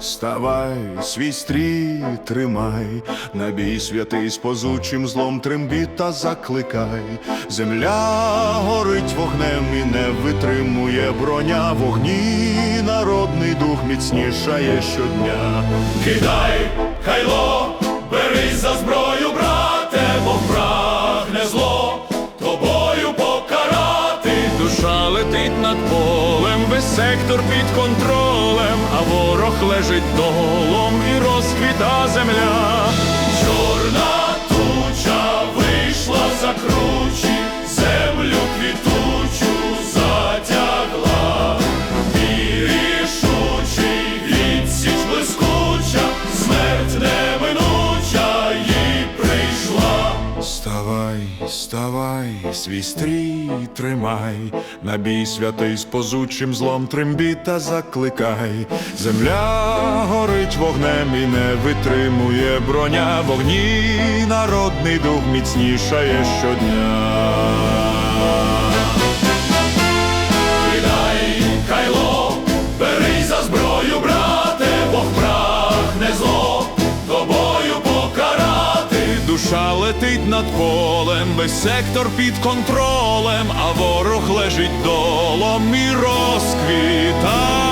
Ставай, свій стрій тримай, на бій святий з позучим злом трембіта закликай. Земля горить вогнем і не витримує броня, вогні народний дух міцнішає щодня. Кидай, хайло, берись за зброю, брате, бо прагне зло, тобою покарати. Душа летить над полем, сектор під контролем, а ворог лежить долом і розквіта земля. Ставай, свій стрій тримай, на бій святий з позучим злом трембіта закликай. Земля горить вогнем і не витримує броня, вогні народний дух міцнішає щодня. душа летить над полем, весь сектор під контролем, а ворог лежить долом і розквітає.